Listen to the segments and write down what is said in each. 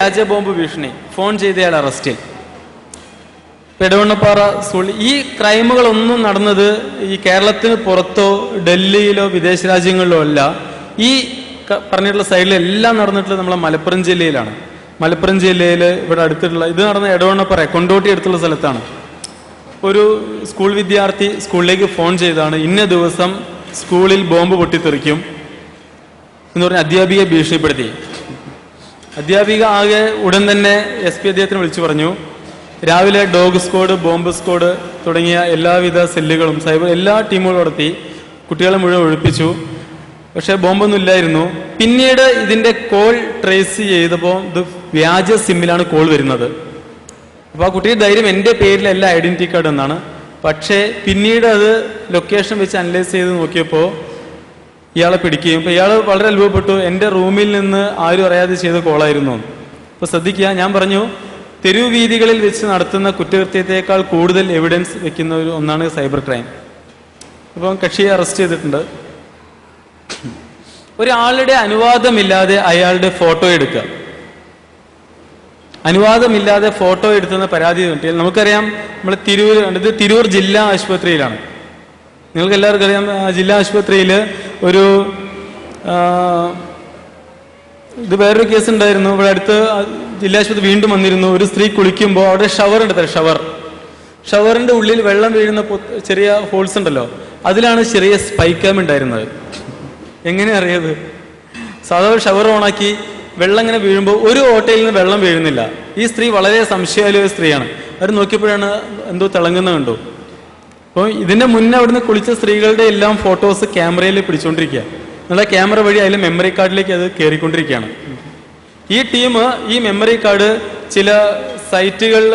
വ്യാജ ബോംബ് ഭീഷണി. ഫോൺ ചെയ്തയാൾ അറസ്റ്റിൽ പെടവണ്ണപ്പാറ സ്കൂളിൽ ഈ ക്രൈമുകളൊന്നും നടന്നത് ഈ കേരളത്തിന് പുറത്തോ ഡൽഹിയിലോ വിദേശ രാജ്യങ്ങളിലോ അല്ല. ഈ പറഞ്ഞിട്ടുള്ള സൈഡിൽ എല്ലാം നടന്നിട്ടുള്ളത് നമ്മളെ മലപ്പുറം ജില്ലയിലാണ്. മലപ്പുറം ജില്ലയിൽ ഇവിടെ അടുത്തുള്ള ഇത് നടന്ന എടവണ്ണപ്പാറ കൊണ്ടോട്ടി അടുത്തുള്ള സ്ഥലത്താണ്. ഒരു സ്കൂൾ വിദ്യാർത്ഥി സ്കൂളിലേക്ക് ഫോൺ ചെയ്താണ്. ഇന്ന ദിവസം സ്കൂളിൽ ബോംബ് പൊട്ടിത്തെറിക്കും എന്ന് പറഞ്ഞ് അധ്യാപികയെ ഭീഷണിപ്പെടുത്തി. അധ്യാപിക ആകെ ഉടൻ തന്നെ എസ് പി അദ്ദേഹത്തിന് വിളിച്ചു പറഞ്ഞു. രാവിലെ ഡോഗ് സ്ക്വാഡ് ബോംബ് സ്ക്വാഡ് തുടങ്ങിയ എല്ലാവിധ സെല്ലുകളും സൈബർ എല്ലാ ടീമുകളും നടത്തി കുട്ടികളെ മുഴുവൻ ഒഴിപ്പിച്ചു. പക്ഷേ ബോംബൊന്നും ഇല്ലായിരുന്നു. പിന്നീട് ഇതിന്റെ കോൾ ട്രേസ് ചെയ്തപ്പോൾ ഇത് വ്യാജ സിമ്മിലാണ് കോൾ വരുന്നത്. അപ്പോൾ ആ കുട്ടിയുടെ ധൈര്യം എന്റെ പേരിലല്ല ഐഡന്റിറ്റി കാർഡ് എന്നാണ്. പക്ഷേ പിന്നീട് അത് ലൊക്കേഷൻ വെച്ച് അനലൈസ് ചെയ്ത് നോക്കിയപ്പോൾ ഇയാളെ പിടിക്കുകയും അപ്പോൾ ഇയാൾ വളരെ അത്ഭുതപ്പെട്ടു. എന്റെ റൂമിൽ നിന്ന് ആരും അറിയാതെ ചെയ്ത കോളായിരുന്നു. അപ്പോൾ ശ്രദ്ധിക്കുക ഞാൻ പറഞ്ഞു തെരുവ് വീതികളിൽ വെച്ച് നടത്തുന്ന കുറ്റകൃത്യത്തെക്കാൾ കൂടുതൽ എവിഡൻസ് വെക്കുന്ന ഒരു ഒന്നാണ് സൈബർ ക്രൈം അപ്പം കക്ഷിയെ അറസ്റ്റ് ചെയ്തിട്ടുണ്ട്. ഒരാളുടെ അനുവാദമില്ലാതെ അയാളുടെ ഫോട്ടോ എടുക്കുക. അനുവാദമില്ലാതെ ഫോട്ടോ എടുത്തുന്ന പരാതി കിട്ടിയാൽ നമുക്കറിയാം നമ്മൾ തിരൂർ ഇത് തിരൂർ ജില്ലാ ആശുപത്രിയിലാണ്. നിങ്ങൾക്ക് എല്ലാവർക്കും അറിയാം ജില്ലാ ആശുപത്രിയിൽ ഒരു ഇത് വേറൊരു കേസ് ഉണ്ടായിരുന്നു ഇവിടെ അടുത്ത് ജില്ലാശുപത്രി വീണ്ടും വന്നിരുന്നു. ഒരു സ്ത്രീ കുളിക്കുമ്പോൾ അവിടെ ഷവർ ഉണ്ട് ഷവർ ഷവറിന്റെ ഉള്ളിൽ വെള്ളം വീഴുന്ന ചെറിയ ഹോൾസ് ഉണ്ടല്ലോ. അതിലാണ് ചെറിയ സ്പൈക്കാം ഉണ്ടായിരുന്നത്. എങ്ങനെ അറിയത്? സാധാരണ ഷവർ ഓണാക്കി വെള്ളം ഇങ്ങനെ വീഴുമ്പോൾ ഒരു ഓട്ടയിൽ നിന്ന് വെള്ളം വീഴുന്നില്ല. ഈ സ്ത്രീ വളരെ സംശയാലുവ സ്ത്രീയാണ്. അവർ നോക്കിയപ്പോഴാണ് എന്തോ തിളങ്ങുന്ന കണ്ടു. അപ്പോൾ ഇതിന്റെ മുന്നേ അവിടുന്ന് കുളിച്ച സ്ത്രീകളുടെ എല്ലാം ഫോട്ടോസ് ക്യാമറയിൽ പിടിച്ചുകൊണ്ടിരിക്കുക എന്നുള്ള ക്യാമറ വഴി അതിൽ മെമ്മറി കാർഡിലേക്ക് അത് കയറിക്കൊണ്ടിരിക്കുകയാണ് ഈ ടീം ഈ മെമ്മറി കാർഡ് ചില സൈറ്റുകളിൽ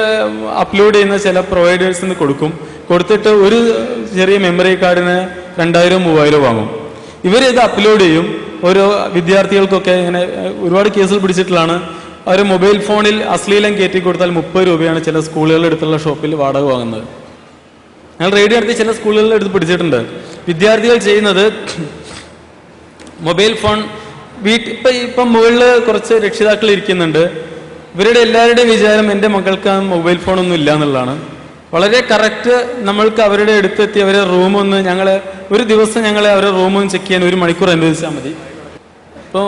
അപ്ലോഡ് ചെയ്യുന്ന ചില പ്രൊവൈഡേഴ്സിന് കൊടുക്കും. കൊടുത്തിട്ട് ഒരു ചെറിയ മെമ്മറി കാർഡിന് രണ്ടായിരം മൂവായിരം വാങ്ങും. ഇവരിത് അപ്ലോഡ് ചെയ്യും. ഓരോ വിദ്യാർത്ഥികൾക്കൊക്കെ ഇങ്ങനെ ഒരുപാട് കേസുകൾ പിടിച്ചിട്ടുള്ളതാണ്. അവർ മൊബൈൽ ഫോണിൽ അശ്ലീലം കയറ്റി കൊടുത്താൽ മുപ്പത് രൂപയാണ് ചില സ്കൂളുകളുടെ അടുത്തുള്ള ഷോപ്പിൽ വാടക വാങ്ങുന്നത്. ഞങ്ങൾ റേഡിയോ നടത്തി ചില സ്കൂളുകളിൽ എടുത്ത് പിടിച്ചിട്ടുണ്ട്. വിദ്യാർത്ഥികൾ ചെയ്യുന്നത് മൊബൈൽ ഫോൺ വീട്ടിൽ ഇപ്പം ഇപ്പം മുകളിൽ കുറച്ച് രക്ഷിതാക്കൾ ഇരിക്കുന്നുണ്ട്. ഇവരുടെ എല്ലാവരുടെയും വിചാരം എന്റെ മക്കൾക്ക് മൊബൈൽ ഫോണൊന്നും ഇല്ല എന്നുള്ളതാണ്. വളരെ കറക്റ്റ് നമ്മൾക്ക് അവരുടെ അടുത്തെത്തി അവരെ റൂമൊന്ന് ഞങ്ങൾ ഒരു ദിവസം ഞങ്ങളെ അവരുടെ റൂമൊന്ന് ചെക്ക് ചെയ്യാൻ ഒരു മണിക്കൂർ അനുവദിച്ചാൽ മതി. അപ്പോൾ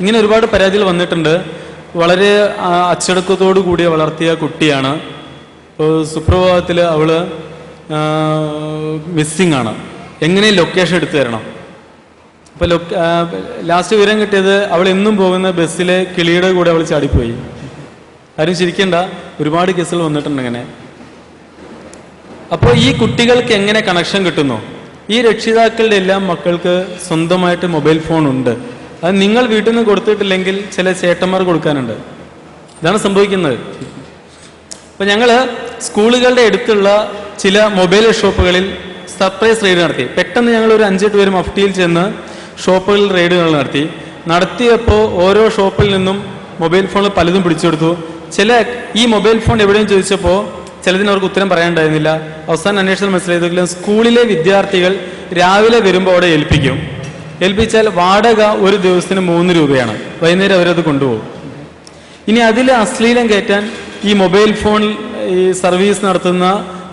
ഇങ്ങനെ ഒരുപാട് പരാതികൾ വന്നിട്ടുണ്ട്. വളരെ അച്ചടക്കത്തോടു കൂടി വളർത്തിയ കുട്ടിയാണ്. ഇപ്പോൾ സുപ്രഭാതത്തിൽ അവൾ മിസ്സിംഗ് ആണ്. എങ്ങനെ ലൊക്കേഷൻ എടുത്തു തരണം? അപ്പോൾ ലാസ്റ്റ് വിവരം കിട്ടിയത് അവൾ എന്നും പോകുന്ന ബസ്സിലെ കിളിയുടെ കൂടെ അവൾ ചാടിപ്പോയി. ആരും ചിരിക്കണ്ട. ഒരുപാട് കേസുകൾ വന്നിട്ടുണ്ട് അങ്ങനെ അപ്പോൾ ഈ കുട്ടികൾക്ക് എങ്ങനെ കണക്ഷൻ കിട്ടുന്നു? ഈ രക്ഷിതാക്കളുടെ എല്ലാം മക്കൾക്ക് സ്വന്തമായിട്ട് മൊബൈൽ ഫോൺ ഉണ്ട്. അത് നിങ്ങൾ വീട്ടിൽ നിന്ന് കൊടുത്തിട്ടില്ലെങ്കിൽ ചില ചേട്ടന്മാർ കൊടുക്കാനുണ്ട്. ഇതാണ് സംഭവിക്കുന്നത്. അപ്പൊ ഞങ്ങൾ സ്കൂളുകളുടെ അടുത്തുള്ള ചില മൊബൈൽ ഷോപ്പുകളിൽ സർപ്രൈസ് റെയ്ഡ് നടത്തി. പെട്ടെന്ന് ഞങ്ങൾ ഒരു അഞ്ചെട്ട് പേര് മഫ്റ്റിയിൽ ചെന്ന് ഷോപ്പുകളിൽ റെയ്ഡുകൾ നടത്തി. നടത്തിയപ്പോൾ ഓരോ ഷോപ്പിൽ നിന്നും മൊബൈൽ ഫോൺ പലതും പിടിച്ചെടുത്തു ചില ഈ മൊബൈൽ ഫോൺ എവിടെയും ചോദിച്ചപ്പോൾ ചിലതിന് അവർക്ക് ഉത്തരം പറയാനുണ്ടായിരുന്നില്ല. അവസാനം അന്വേഷണം മനസ്സിലായതെങ്കിലും സ്കൂളിലെ വിദ്യാർത്ഥികൾ രാവിലെ വരുമ്പോൾ അവിടെ ഏൽപ്പിക്കും. ഏൽപ്പിച്ചാൽ വാടക ഒരു ദിവസത്തിന് മൂന്ന് രൂപയാണ്. വൈകുന്നേരം അവരത് കൊണ്ടുപോകും. ഇനി അതിൽ അശ്ലീലം കയറ്റാൻ ഈ മൊബൈൽ ഫോൺ ഈ സർവീസ് നടത്തുന്ന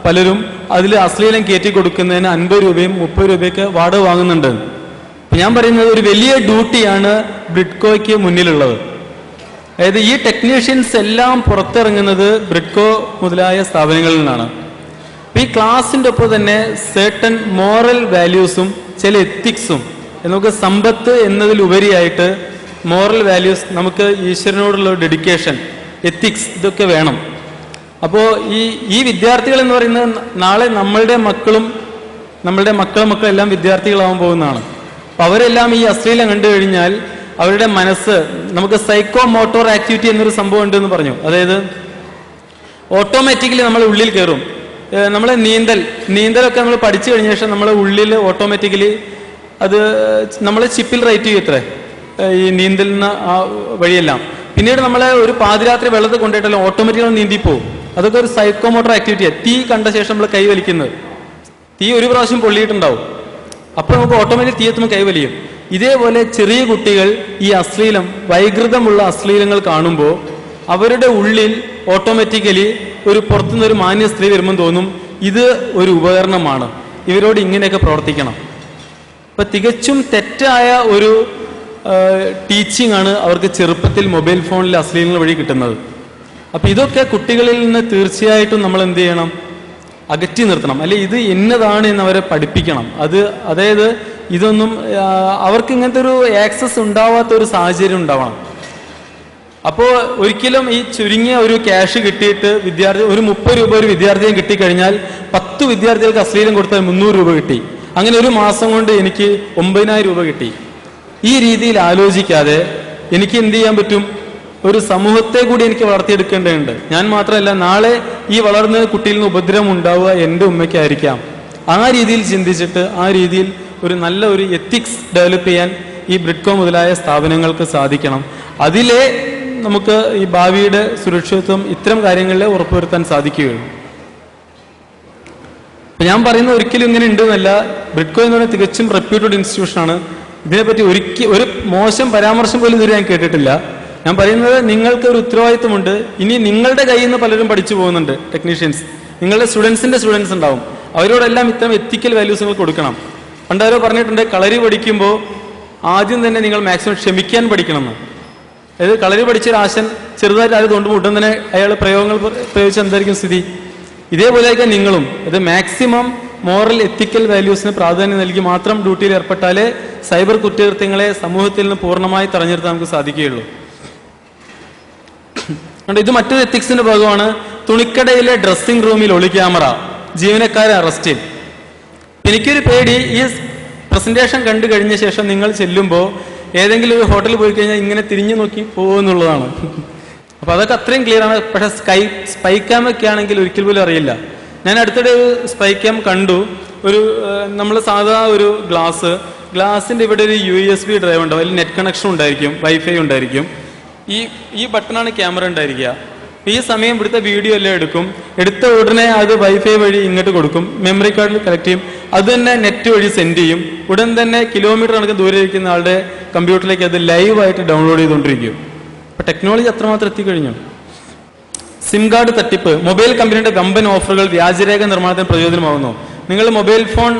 പലരും അതിൽ അശ്ലീലം കയറ്റി കൊടുക്കുന്നതിന് അൻപത് രൂപയും മുപ്പത് രൂപയൊക്കെ വാടക വാങ്ങുന്നുണ്ട്. ഞാൻ പറയുന്നത് ഒരു വലിയ ഡ്യൂട്ടിയാണ് ബ്രിഡ്കോയ്ക്ക് മുന്നിലുള്ളത്. അതായത് ഈ ടെക്നീഷ്യൻസ് എല്ലാം പുറത്തിറങ്ങുന്നത് ബ്രിഡ്കോ മുതലായ സ്ഥാപനങ്ങളിൽ നിന്നാണ്. ഈ ക്ലാസിന്റെ ഒപ്പം തന്നെ സേട്ടൺ മോറൽ വാല്യൂസും ചില എത്തിക്സും നമുക്ക് സമ്പത്ത് എന്നതിലുപരിയായിട്ട് മോറൽ വാല്യൂസ് നമുക്ക് ഈശ്വരനോടുള്ള ഡെഡിക്കേഷൻ എത്തിക്സ് ഇതൊക്കെ വേണം. അപ്പോൾ ഈ ഈ വിദ്യാർത്ഥികൾ എന്ന് പറയുന്നത് നാളെ നമ്മളുടെ മക്കളും നമ്മളുടെ മക്കളും മക്കളെല്ലാം വിദ്യാർത്ഥികളാവാൻ പോകുന്നതാണ്. അപ്പൊ അവരെല്ലാം ഈ അശ്ലീലം കണ്ടു കഴിഞ്ഞാൽ അവരുടെ മനസ്സ് നമുക്ക് സൈക്കോ മോട്ടോർ ആക്ടിവിറ്റി എന്നൊരു സംഭവം ഉണ്ട് എന്ന് പറഞ്ഞു. അതായത് ഓട്ടോമാറ്റിക്കലി നമ്മളെ ഉള്ളിൽ കയറും നമ്മളെ നീന്തൽ നീന്തലൊക്കെ നമ്മൾ പഠിച്ചു കഴിഞ്ഞ ശേഷം നമ്മളെ ഉള്ളിൽ ഓട്ടോമാറ്റിക്കലി അത് നമ്മളെ ചിപ്പിൽ റൈറ്റ് ചെയ്യും ഇത്രേ ഈ നീന്തലിന് ആ വഴിയെല്ലാം. പിന്നീട് നമ്മളെ ഒരു പാതിരാത്രി വെള്ളത്തിൽ കൊണ്ടുപോയിട്ടല്ലോ ഓട്ടോമാറ്റിക്കലി നീന്തിപ്പോവും. അതൊക്കെ ഒരു സൈക്കോമോട്ടർ ആക്ടിവിറ്റിയാണ് തീ കണ്ട ശേഷം നമ്മൾ കൈ വലിക്കുന്നത്. തീ ഒരു പ്രാവശ്യം പൊള്ളിയിട്ടുണ്ടാവും. അപ്പോൾ നമുക്ക് ഓട്ടോമാറ്റിക് തീ എത്തുമ്പോൾ കൈ ഇതേപോലെ ചെറിയ കുട്ടികൾ ഈ അശ്ലീലം വൈകൃതമുള്ള അശ്ലീലങ്ങൾ കാണുമ്പോൾ അവരുടെ ഉള്ളിൽ ഓട്ടോമാറ്റിക്കലി ഒരു പുറത്തുനിന്ന് ഒരു മാന്യ സ്ത്രീ വരുമ്പോൾ തോന്നും ഇത് ഒരു ഉപകരണമാണ്. ഇവരോട് ഇങ്ങനെയൊക്കെ പ്രവർത്തിക്കണം. അപ്പൊ തികച്ചും തെറ്റായ ഒരു ടീച്ചിങ് ആണ് അവർക്ക് ചെറുപ്പത്തിൽ മൊബൈൽ ഫോണിൽ അശ്ലീലങ്ങൾ വഴി കിട്ടുന്നത്. അപ്പൊ ഇതൊക്കെ കുട്ടികളിൽ നിന്ന് തീർച്ചയായിട്ടും നമ്മൾ എന്ത് ചെയ്യണം? അകറ്റി നിർത്തണം. അല്ലെ ഇത് എന്നതാണ് എന്ന് അവരെ പഠിപ്പിക്കണം. അത് അതായത് ഇതൊന്നും അവർക്ക് ഇങ്ങനത്തെ ഒരു ആക്സസ് ഉണ്ടാവാത്ത ഒരു സാഹചര്യം ഉണ്ടാവണം. അപ്പോൾ ഒരിക്കലും ഈ ചുരുങ്ങിയ ഒരു ക്യാഷ് കിട്ടിയിട്ട് വിദ്യാർത്ഥി ഒരു മുപ്പത് രൂപ ഒരു വിദ്യാർത്ഥിയും കിട്ടിക്കഴിഞ്ഞാൽ പത്ത് വിദ്യാർത്ഥികൾക്ക് അശ്ലീലം കൊടുത്താൽ മുന്നൂറ് രൂപ കിട്ടി. അങ്ങനെ ഒരു മാസം കൊണ്ട് എനിക്ക് ഒമ്പതിനായിരം രൂപ കിട്ടി. ഈ രീതിയിൽ ആലോചിക്കാതെ എനിക്ക് എന്ത് ചെയ്യാൻ പറ്റും? ഒരു സമൂഹത്തെ കൂടി എനിക്ക് വളർത്തിയെടുക്കേണ്ടതുണ്ട്. ഞാൻ മാത്രമല്ല നാളെ ഈ വളർന്ന കുട്ടിയിൽ നിന്ന് ഉപദ്രവം ഉണ്ടാവുക എന്റെ ഉമ്മയ്ക്കായിരിക്കാം. ആ രീതിയിൽ ചിന്തിച്ചിട്ട് ആ രീതിയിൽ ഒരു നല്ല ഒരു എത്തിക്സ് ഡെവലപ്പ് ചെയ്യാൻ ഈ ബ്രിഡ്കോ മുതലായ സ്ഥാപനങ്ങൾക്ക് സാധിക്കണം. അതിലെ നമുക്ക് ഈ ഭാവിയുടെ സുരക്ഷിതത്വം ഇത്തരം കാര്യങ്ങളിൽ ഉറപ്പുവരുത്താൻ സാധിക്കുകയുള്ളൂ. ഞാൻ പറയുന്നത് ഒരിക്കലും ഇങ്ങനെ ഉണ്ടെന്നല്ല. ബ്രിഡ്കോ എന്ന് പറയുന്നത് തികച്ചും റെപ്യൂട്ടഡ് ഇൻസ്റ്റിറ്റ്യൂഷനാണ് ഇതിനെപ്പറ്റി ഒരിക്കൽ ഒരു മോശം പരാമർശം പോലും ഇതുവരെ ഞാൻ കേട്ടിട്ടില്ല. ഞാൻ പറയുന്നത് നിങ്ങൾക്ക് ഒരു ഉത്തരവാദിത്വമുണ്ട്. ഇനി നിങ്ങളുടെ കയ്യിൽ നിന്ന് പലരും പഠിച്ചു പോകുന്നുണ്ട് ടെക്നീഷ്യൻസ് നിങ്ങളുടെ സ്റ്റുഡൻസിന്റെ സ്റ്റുഡൻസ് ഉണ്ടാവും. അവരോടെല്ലാം ഇത്തരം എത്തിക്കൽ വാല്യൂസ് നിങ്ങൾ കൊടുക്കണം. പണ്ടാരോ പറഞ്ഞിട്ടുണ്ട് കളരി പഠിക്കുമ്പോൾ ആദ്യം തന്നെ നിങ്ങൾ മാക്സിമം ക്ഷമിക്കാൻ പഠിക്കണം എന്ന് അതായത് കളരി പഠിച്ച ഒരു ആശൻ ചെറുതായിട്ട് ആയത് കൊണ്ട് ഉടൻ തന്നെ അയാൾ പ്രയോഗങ്ങൾ പ്രയോഗിച്ച് എന്തായിരിക്കും സ്ഥിതി? ഇതേപോലെയൊക്കെ നിങ്ങളും. അത് മാക്സിമം മോറൽ എത്തിക്കൽ വാല്യൂസിന് പ്രാധാന്യം നൽകി മാത്രം ഡ്യൂട്ടിയിൽ ഏർപ്പെട്ടാലേ സൈബർ കുറ്റകൃത്യങ്ങളെ സമൂഹത്തിൽ നിന്ന് പൂർണമായി തടഞ്ഞു നിർത്താൻ നമുക്ക് സാധിക്കുകയുള്ളൂ. അതുകൊണ്ട് ഇത് മറ്റൊരു എത്തിക്സിന്റെ ഭാഗമാണ്. തുണിക്കടയിലെ ഡ്രസ്സിംഗ് റൂമിൽ ഒളി ക്യാമറ ജീവനക്കാരെ അറസ്റ്റ് എനിക്കൊരു പേടി ഈ പ്രസന്റേഷൻ കണ്ടു കഴിഞ്ഞ ശേഷം നിങ്ങൾ ചെല്ലുമ്പോൾ ഏതെങ്കിലും ഒരു ഹോട്ടലിൽ പോയി കഴിഞ്ഞാൽ ഇങ്ങനെ തിരിഞ്ഞു നോക്കി പോകുമെന്നുള്ളതാണ് അപ്പൊ അതൊക്കെ അത്രയും ക്ലിയർ ആണ്. പക്ഷെ സ്കൈ സ്പൈ ക്യാം ഒക്കെ ആണെങ്കിൽ ഒരിക്കൽ പോലും അറിയില്ല. ഞാൻ അടുത്തിടെ ഒരു സ്പൈ ക്യാം കണ്ടു. ഒരു നമ്മൾ സാധാ ഒരു ഗ്ലാസ് ഗ്ലാസിന്റെ ഇവിടെ ഒരു യു എസ് ബി ഡ്രൈവ് ഉണ്ടാവും. അതിൽ നെറ്റ് കണക്ഷൻ ഉണ്ടായിരിക്കും വൈഫൈ ഉണ്ടായിരിക്കും. ഈ ഈ ബട്ടണാണ് ക്യാമറ ഉണ്ടായിരിക്കുക. ഈ സമയം ഇവിടുത്തെ വീഡിയോ എല്ലാം എടുക്കും. എടുത്ത ഉടനെ അത് വൈഫൈ വഴി ഇങ്ങോട്ട് കൊടുക്കും. മെമ്മറി കാർഡിൽ കളക്ട് ചെയ്യും. അത് തന്നെ നെറ്റ് വഴി സെൻഡ് ചെയ്യും. ഉടൻ തന്നെ കിലോമീറ്റർ കണക്ക് ദൂരെ ഇരിക്കുന്ന ആളുടെ കമ്പ്യൂട്ടറിലേക്ക് അത് ലൈവായിട്ട് ഡൗൺലോഡ് ചെയ്തുകൊണ്ടിരിക്കും. അപ്പൊ ടെക്നോളജി അത്രമാത്രം എത്തിക്കഴിഞ്ഞു. സിം കാർഡ് തട്ടിപ്പ്. മൊബൈൽ കമ്പനിയുടെ വമ്പൻ ഓഫറുകൾ വ്യാജരേഖ നിർമ്മാണത്തിന് പ്രയോജനമാകുന്നു നിങ്ങൾ മൊബൈൽ ഫോൺ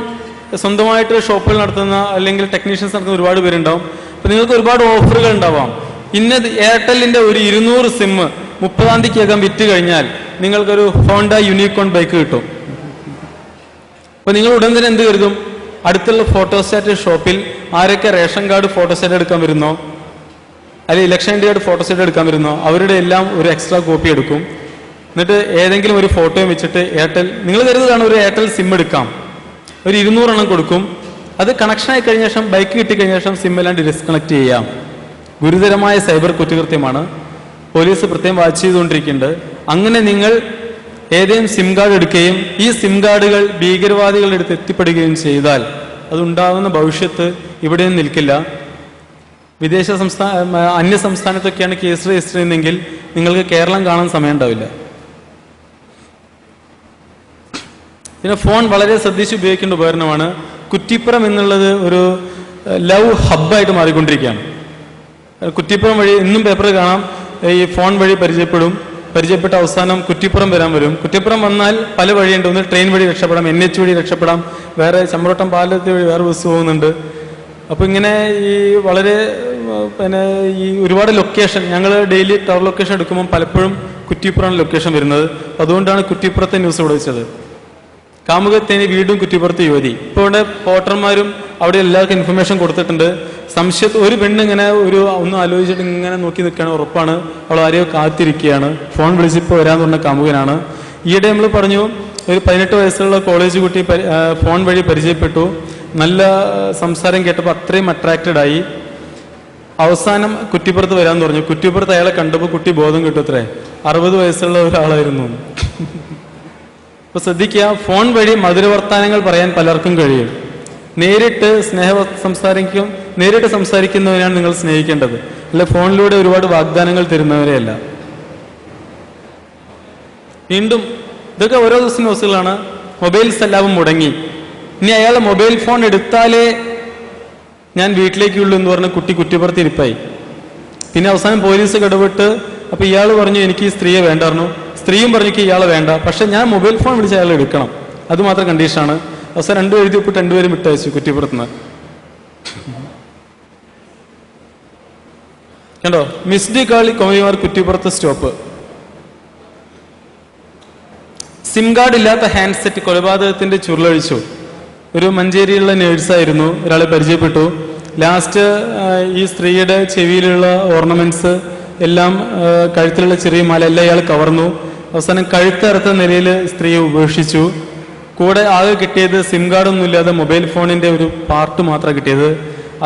സ്വന്തമായിട്ട് ഷോപ്പുകൾ നടത്തുന്ന അല്ലെങ്കിൽ ടെക്നീഷ്യൻസ് നടത്തുന്ന ഒരുപാട് പേരുണ്ടാവും. അപ്പൊ നിങ്ങൾക്ക് ഒരുപാട് ഓഫറുകൾ ഉണ്ടാവാം. ഇന്നത് എയർടെല്ലിന്റെ ഒരു ഇരുന്നൂറ് സിം മുപ്പതാം തീയതിക്കകം വിറ്റ് കഴിഞ്ഞാൽ നിങ്ങൾക്കൊരു ഹോണ്ട യൂണിക്കോൺ ബൈക്ക് കിട്ടും. അപ്പൊ നിങ്ങൾ ഉടൻ തന്നെ എന്ത് കരുതും? അടുത്തുള്ള ഫോട്ടോസ്റ്റാറ്റ് ഷോപ്പിൽ ആരൊക്കെ റേഷൻ കാർഡ് ഫോട്ടോസ്റ്റാറ്റ് എടുക്കാൻ വരുന്നോ? അല്ലെങ്കിൽ ഇലക്ഷൻ കാർഡ് ഫോട്ടോസ്റ്റാറ്റ് എടുക്കാൻ വരുന്നോ? അവരുടെ എല്ലാം ഒരു എക്സ്ട്രാ കോപ്പി എടുക്കും. എന്നിട്ട് ഏതെങ്കിലും ഒരു ഫോട്ടോയും വെച്ചിട്ട് എയർടെൽ നിങ്ങൾ കരുതുകയാണ് ഒരു എയർടെൽ സിം എടുക്കാം. ഒരു ഇരുന്നൂറെണ്ണം കൊടുക്കും. അത് കണക്ഷൻ ആയി കഴിഞ്ഞ ശേഷം ബൈക്ക് കിട്ടിക്കഴിഞ്ഞ ശേഷം സിം എല്ലാം ഡിസ്കണക്ട് ചെയ്യാം. ഗുരുതരമായ സൈബർ കുറ്റകൃത്യമാണ്. പോലീസ് പ്രത്യേകം വാച്ച് ചെയ്തുകൊണ്ടിരിക്കുന്നുണ്ട്. അങ്ങനെ നിങ്ങൾ ഏതെങ്കിലും സിം കാർഡ് എടുക്കുകയും ഈ സിം കാർഡുകൾ ഭീകരവാദികളുടെ അടുത്ത് എത്തിപ്പെടുകയും ചെയ്താൽ അതുണ്ടാകുന്ന ഭവിഷ്യത്ത് ഇവിടെയും നിൽക്കില്ല. വിദേശ സംസ്ഥാന അന്യ സംസ്ഥാനത്തൊക്കെയാണ് കേസ് രജിസ്റ്റർ ചെയ്യുന്നതെങ്കിൽ നിങ്ങൾക്ക് കേരളം കാണാൻ സമയം ഉണ്ടാവില്ല. പിന്നെ ഫോൺ വളരെ ശ്രദ്ധിച്ച് ഉപയോഗിക്കേണ്ട ഉപകരണമാണ്. കുറ്റിപ്പുറം എന്നുള്ളത് ഒരു ലവ് ഹബ്ബായിട്ട് മാറിക്കൊണ്ടിരിക്കുകയാണ്. കുറ്റിപ്പുറം വഴി ഇന്നും പേപ്പറിൽ കാണാം. ഈ ഫോൺ വഴി പരിചയപ്പെടും. പരിചയപ്പെട്ട അവസാനം കുറ്റിപ്പുറം വരാൻ വരും. കുറ്റിപ്പുറം വന്നാൽ പല വഴിയുണ്ട്. ഒന്ന് ട്രെയിൻ വഴി രക്ഷപ്പെടാം എൻ എച്ച് വഴി രക്ഷപ്പെടാം. വേറെ ചമ്പ്രോട്ടം പാലത്ത് വഴി വേറെ ബസ് പോകുന്നുണ്ട്. അപ്പൊ ഇങ്ങനെ ഈ വളരെ പിന്നെ ഈ ഒരുപാട് ലൊക്കേഷൻ ഞങ്ങൾ ഡെയിലി ടവർ ലൊക്കേഷൻ എടുക്കുമ്പോൾ പലപ്പോഴും കുറ്റിപ്പുറമാണ് ലൊക്കേഷൻ വരുന്നത്. അതുകൊണ്ടാണ് കുറ്റിപ്പുറത്തെ ന്യൂസ് ഇവിടെ വെച്ചത്. കാമുകത്തേന് വീണ്ടും കുറ്റിപ്പുറത്ത് യുവതി. ഇപ്പോൾ ഇവിടെ പോട്ടർമാരും അവിടെ എല്ലാവർക്കും ഇൻഫർമേഷൻ കൊടുത്തിട്ടുണ്ട്. സംശയത്ത് ഒരു പെണ്ണ് ഇങ്ങനെ ഒരു ഒന്നും ആലോചിച്ചിട്ട് ഇങ്ങനെ നോക്കി നിൽക്കുകയാണ് ഉറപ്പാണ്. അവൾ ആരെയോ കാത്തിരിക്കുകയാണ്. ഫോൺ വിളിച്ചിപ്പോൾ വരാന്ന് പറഞ്ഞ കാമുകനാണ്. ഈയിടെ നമ്മൾ പറഞ്ഞു ഒരു പതിനെട്ട് വയസ്സുള്ള കോളേജ് കുട്ടി ഫോൺ വഴി പരിചയപ്പെട്ടു. നല്ല സംസാരം കേട്ടപ്പോൾ അത്രയും അട്രാക്റ്റഡ് ആയി. അവസാനം കുറ്റിപ്പുറത്ത് വരാന്ന് പറഞ്ഞു. കുറ്റിപ്പുറത്ത് അയാളെ കണ്ടപ്പോൾ കുട്ടി ബോധം കിട്ടുത്രേ അറുപത് വയസ്സുള്ള ഒരാളായിരുന്നു. അപ്പൊ ശ്രദ്ധിക്കുക ഫോൺ വഴി മധുരവർത്താനങ്ങൾ പറയാൻ പലർക്കും കഴിയും. നേരിട്ട് സ്നേഹ സംസാരിക്കും നേരിട്ട് സംസാരിക്കുന്നവരെയാണ് നിങ്ങൾ സ്നേഹിക്കേണ്ടത്. അല്ല ഫോണിലൂടെ ഒരുപാട് വാഗ്ദാനങ്ങൾ തരുന്നവരെയല്ല വീണ്ടും ഇതൊക്കെ ഓരോ ദിവസം ന്യൂസുകളാണ്. മൊബൈൽ സെല്ലാവും മുടങ്ങി. ഇനി അയാൾ മൊബൈൽ ഫോൺ എടുത്താലേ ഞാൻ വീട്ടിലേക്കുള്ളൂ എന്ന് പറഞ്ഞ് കുട്ടി കുറ്റിപ്പുറത്ത് ഇരിപ്പായി. പിന്നെ അവസാനം പോലീസ് ഇടപെട്ട് അപ്പൊ ഇയാൾ പറഞ്ഞു എനിക്ക് ഈ സ്ത്രീയെ വേണ്ടായിരുന്നു. സ്ത്രീയും പറഞ്ഞു ഇയാളെ വേണ്ട. പക്ഷെ ഞാൻ മൊബൈൽ ഫോൺ വിളിച്ച് അയാൾ എടുക്കണം. അത് മാത്രം കണ്ടീഷനാണ് അവസാനം രണ്ടും എഴുതി ഒപ്പിട്ട് രണ്ടുപേരും വിട്ടയച്ചു കുറ്റിപ്പുറത്തുനിന്ന്. കണ്ടോ? മിസ്ഡ് കാളി കോമിമാർ കുറ്റിപ്പുറത്ത് സ്റ്റോപ്പ്. സിം കാർഡ് ഇല്ലാത്ത ഹാൻഡ്സെറ്റ് കൊലപാതകത്തിന്റെ ചുരുളഴിച്ചു. ഒരു മഞ്ചേരിയിലുള്ള നേഴ്സായിരുന്നു. ഒരാളെ പരിചയപ്പെട്ടു. ലാസ്റ്റ് ഈ സ്ത്രീയുടെ ചെവിയിലുള്ള ഓർണമെന്റ്സ് എല്ലാം കഴുത്തിലുള്ള ചെറിയ മാല എല്ലാം ഇയാൾ കവർന്നു. അവസാനം കഴുത്തറുത്ത നിലയിൽ സ്ത്രീയെ ഉപേക്ഷിച്ചു. കൂടെ ആകെ കിട്ടിയത് സിം കാർഡൊന്നും ഇല്ലാതെ മൊബൈൽ ഫോണിന്റെ ഒരു പാർട്ട് മാത്രമാണ് കിട്ടിയത്.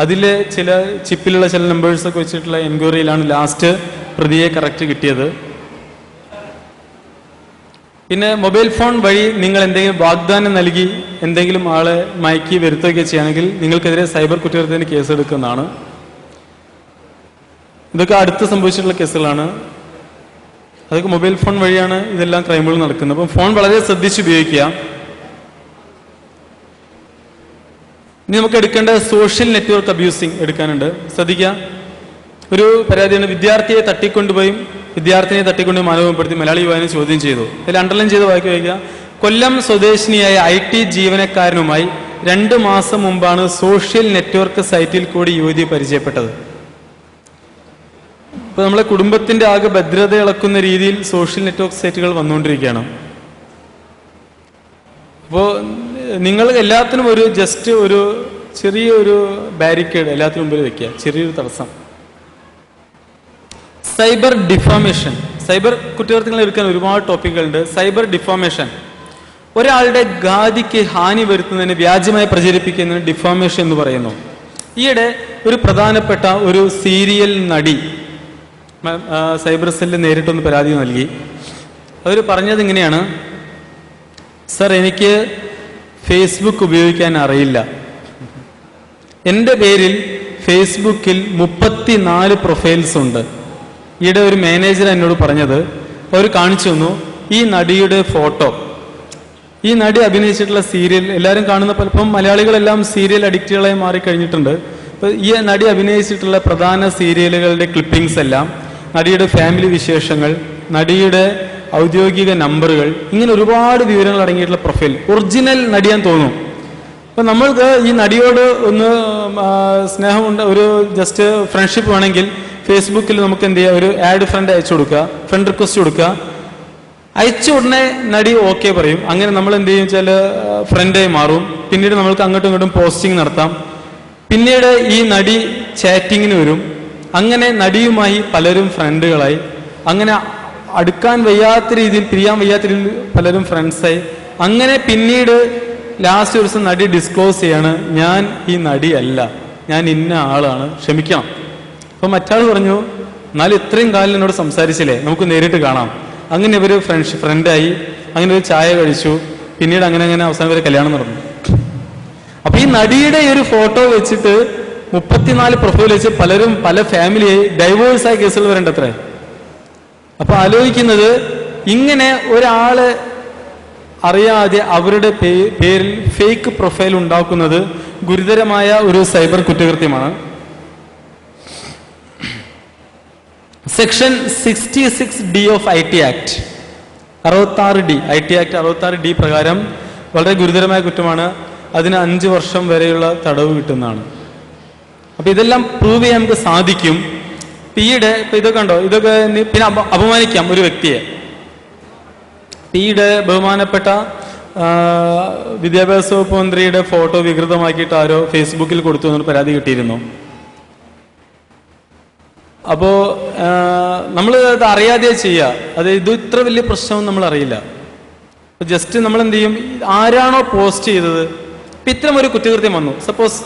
അതിലെ ചില ചിപ്പിലുള്ള ചില നമ്പേഴ്സ് ഒക്കെ വെച്ചിട്ടുള്ള എൻക്വയറിയിലാണ് ലാസ്റ്റ് പ്രതിയെ കറക്റ്റ് കിട്ടിയത്. പിന്നെ മൊബൈൽ ഫോൺ വഴി നിങ്ങൾ എന്തെങ്കിലും വാഗ്ദാനം നൽകി എന്തെങ്കിലും ആളെ മയക്കി വരുത്തുകയൊക്കെ ചെയ്യുകയാണെങ്കിൽ നിങ്ങൾക്കെതിരെ സൈബർ കുറ്റകൃത്യത്തിന് കേസെടുക്കുന്നതാണ് ഇതൊക്കെ അടുത്ത് സംഭവിച്ചിട്ടുള്ള കേസുകളാണ്. അതൊക്കെ മൊബൈൽ ഫോൺ വഴിയാണ് ഇതെല്ലാം ക്രൈമുകൾ നടക്കുന്നത്. അപ്പം ഫോൺ വളരെ ശ്രദ്ധിച്ച് ഉപയോഗിക്കുക. ഇനി നമുക്ക് എടുക്കേണ്ട സോഷ്യൽ നെറ്റ്വർക്ക് അബ്യൂസിങ് എടുക്കാനുണ്ട്. ശ്രദ്ധിക്കുക. ഒരു പരാതിയാണ് വിദ്യാർത്ഥിയെ തട്ടിക്കൊണ്ടുപോയി വിദ്യാർത്ഥിനിയെ തട്ടിക്കൊണ്ടുപോയി മാനവപ്പെടുത്തി മലയാളി യുവാവിനെ ചോദ്യം ചെയ്തു. അതിൽ അണ്ടർലൈൻ ചെയ്ത് വായിക്കുക വയ്ക്കുക. കൊല്ലം സ്വദേശിനിയായ ഐ ടി ജീവനക്കാരനുമായി രണ്ട് മാസം മുമ്പാണ് സോഷ്യൽ നെറ്റ്വർക്ക് സൈറ്റിൽ കൂടി യുവതി പരിചയപ്പെട്ടത്. ഇപ്പൊ നമ്മളെ കുടുംബത്തിന്റെ ആകെ ഭദ്രത ഇളക്കുന്ന രീതിയിൽ സോഷ്യൽ നെറ്റ്വർക്ക് സൈറ്റുകൾ വന്നുകൊണ്ടിരിക്കുകയാണ്. അപ്പോൾ നിങ്ങൾ എല്ലാത്തിനും ഒരു ജസ്റ്റ് ഒരു ചെറിയൊരു ബാരിക്കേഡ് എല്ലാത്തിനും മുമ്പിൽ വെക്കുക. ചെറിയൊരു തടസ്സം. സൈബർ ഡിഫോമേഷൻ സൈബർ കുറ്റകൃത്യങ്ങൾ എടുക്കാൻ ഒരുപാട് ടോപ്പിക്കുകളുണ്ട് സൈബർ ഡിഫോമേഷൻ ഒരാളുടെ ഗാദിക്ക് ഹാനി വരുത്തുന്നതിന് വ്യാജമായി പ്രചരിപ്പിക്കുന്നതിന് ഡിഫോമേഷൻ എന്ന് പറയുന്നു. ഈയിടെ ഒരു പ്രധാനപ്പെട്ട ഒരു സീരിയൽ നടി സൈബർ സെല്ലിൽ നേരിട്ടൊന്ന് പരാതി നൽകി. അവർ പറഞ്ഞത് ഇങ്ങനെയാണ്. സർ എനിക്ക് ഫേസ്ബുക്ക് ഉപയോഗിക്കാൻ അറിയില്ല. എന്റെ പേരിൽ ഫേസ്ബുക്കിൽ മുപ്പത്തിനാല് പ്രൊഫൈൽസ് ഉണ്ട്. ഈയിടെ ഒരു മാനേജർ എന്നോട് പറഞ്ഞത് അവർ കാണിച്ചു തന്നു ഈ നടിയുടെ ഫോട്ടോ. ഈ നടി അഭിനയിച്ചിട്ടുള്ള സീരിയൽ എല്ലാവരും കാണുന്ന പലപ്പം മലയാളികളെല്ലാം സീരിയൽ അഡിക്റ്റുകളായി മാറിക്കഴിഞ്ഞിട്ടുണ്ട്. അപ്പൊ ഈ നടി അഭിനയിച്ചിട്ടുള്ള പ്രധാന സീരിയലുകളുടെ ക്ലിപ്പിംഗ്സ് എല്ലാം നടിയുടെ ഫാമിലി വിശേഷങ്ങൾ നടിയുടെ ഔദ്യോഗിക നമ്പറുകൾ ഇങ്ങനെ ഒരുപാട് വിവരങ്ങൾ അടങ്ങിയിട്ടുള്ള പ്രൊഫൈൽ ഒറിജിനൽ നടിയാൻ തോന്നും. അപ്പൊ നമ്മൾക്ക് ഈ നടിയോട് ഒന്ന് സ്നേഹമുണ്ട് ഒരു ജസ്റ്റ് ഫ്രണ്ട്ഷിപ്പ് വേണമെങ്കിൽ ഫേസ്ബുക്കിൽ നമുക്ക് എന്ത് ചെയ്യാം ഒരു ആഡ് ഫ്രണ്ട് അയച്ചു കൊടുക്കുക ഫ്രണ്ട് റിക്വസ്റ്റ് കൊടുക്കുക. അയച്ച ഉടനെ നടി ഓക്കെ പറയും. അങ്ങനെ നമ്മൾ എന്ത് ചെയ്യും വെച്ചാൽ ഫ്രണ്ടായി മാറും. പിന്നീട് നമ്മൾക്ക് അങ്ങോട്ടും ഇങ്ങോട്ടും പോസ്റ്റിംഗ് നടത്താം. പിന്നീട് ഈ നടി ചാറ്റിങ്ങിന് വരും. അങ്ങനെ നടിയുമായി പലരും ഫ്രണ്ടുകളായി അങ്ങനെ അടുക്കാൻ വയ്യാത്ത രീതിയിൽ പിരിയാൻ വയ്യാത്ത രീതിയിൽ പലരും ഫ്രണ്ട്സായി അങ്ങനെ പിന്നീട് ലാസ്റ്റ് ദിവസം നടി ഡിസ്ക്ലോസ് ചെയ്യാണ് ഞാൻ ഈ നടിയല്ല ഞാൻ ഇന്ന ആളാണ് ക്ഷമിക്കണം. അപ്പൊ മറ്റാൾ പറഞ്ഞു എന്നാലും ഇത്രയും കാലം എന്നോട് സംസാരിച്ചില്ലേ നമുക്ക് നേരിട്ട് കാണാം. അങ്ങനെ ഇവർ ഫ്രണ്ട് ഫ്രണ്ടായി അങ്ങനെ ഒരു ചായ കഴിച്ചു. പിന്നീട് അങ്ങനെ അങ്ങനെ അവസാനം വരെ കല്യാണം നടന്നു. അപ്പൊ ഈ നടിയുടെ ഈ ഒരു ഫോട്ടോ വെച്ചിട്ട് മുപ്പത്തിനാല് പ്രൊഫൈൽ വെച്ച് പലരും പല ഫാമിലിയായി ഡൈവേഴ്സായ കേസുകൾ വരേണ്ട അത്രേ അപ്പൊ ആലോചിക്കുന്നത് ഇങ്ങനെ ഒരാൾ അറിയാതെ അവരുടെ പേരിൽ ഫേക്ക് പ്രൊഫൈൽ ഉണ്ടാക്കുന്നത് ഗുരുതരമായ ഒരു cyber കുറ്റകൃത്യമാണ്. Section sixty six D of I T act അറുപത്താറ് ഡി ഐ ടി ആക്ട് അറുപത്താറ് ഡി പ്രകാരം വളരെ ഗുരുതരമായ കുറ്റമാണ്. അതിന് അഞ്ച് വർഷം വരെയുള്ള തടവ് കിട്ടുന്നതാണ്. അപ്പൊ ഇതെല്ലാം പ്രൂവ് ചെയ്യാൻ നമുക്ക് സാധിക്കും. ഇപ്പൊ ഈയിടെ ഇപ്പൊ ഇതൊക്കെ ഉണ്ടോ ഇതൊക്കെ പിന്നെ അപമാനിക്കാം ഒരു വ്യക്തിയെ. ഇപ്പൊ ഈയിടെ ബഹുമാനപ്പെട്ട വിദ്യാഭ്യാസ വകുപ്പ് മന്ത്രിയുടെ ഫോട്ടോ വികൃതമാക്കിയിട്ട് ആരോ ഫേസ്ബുക്കിൽ കൊടുത്തു എന്നൊരു പരാതി കിട്ടിയിരുന്നു. അപ്പോ നമ്മൾ അത് അറിയാതെ ചെയ്യുക അത് ഇത് ഇത്ര വലിയ പ്രശ്നം നമ്മൾ അറിയില്ല. ജസ്റ്റ് നമ്മൾ എന്ത് ചെയ്യും? ആരാണോ പോസ്റ്റ് ചെയ്തത്. ഇപ്പൊ ഇത്തരം ഒരു കുറ്റകൃത്യം വന്നു. സപ്പോസ്